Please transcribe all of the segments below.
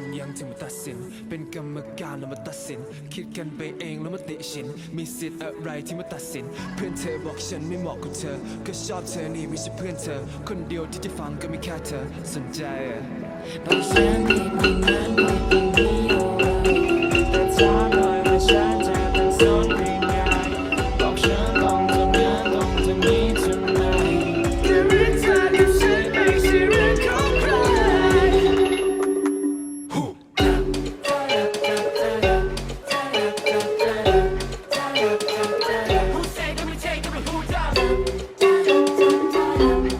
ยังยังที่มาตัดสิน เป็นกรรมการแล้วมาตัดสิน คิดกันไปเองแล้วมาติฉิน มีสิทธิ์อะไรที่มาตัดสิน เพื่อนเธอบอกฉันไม่เหมาะกับเธอ ก็ชอบเธอนี่ไม่ใช่เพื่อนเธอ คนเดียวที่จะฟังก็มีแค่เธอสนใจ บางเสียงที่มันนั้นไม่เป็นประโยชน์ มั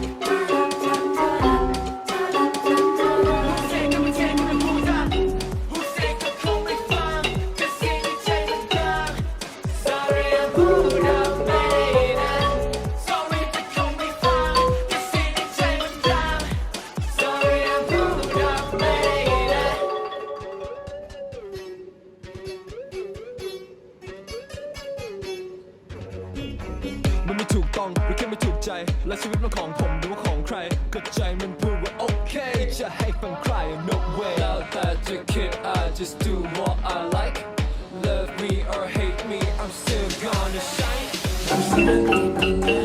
ต้องหรือแค่ไม่ถูกใจ และชีวิตมันของผมหรือว่าของใครก็ใจมันพูดว่าโอเค จะให้ฟังใคร no way แล้วแต่จะคิด I just do what I like love me or hate me I'm still gonna shine บอกฉันให้ไม่น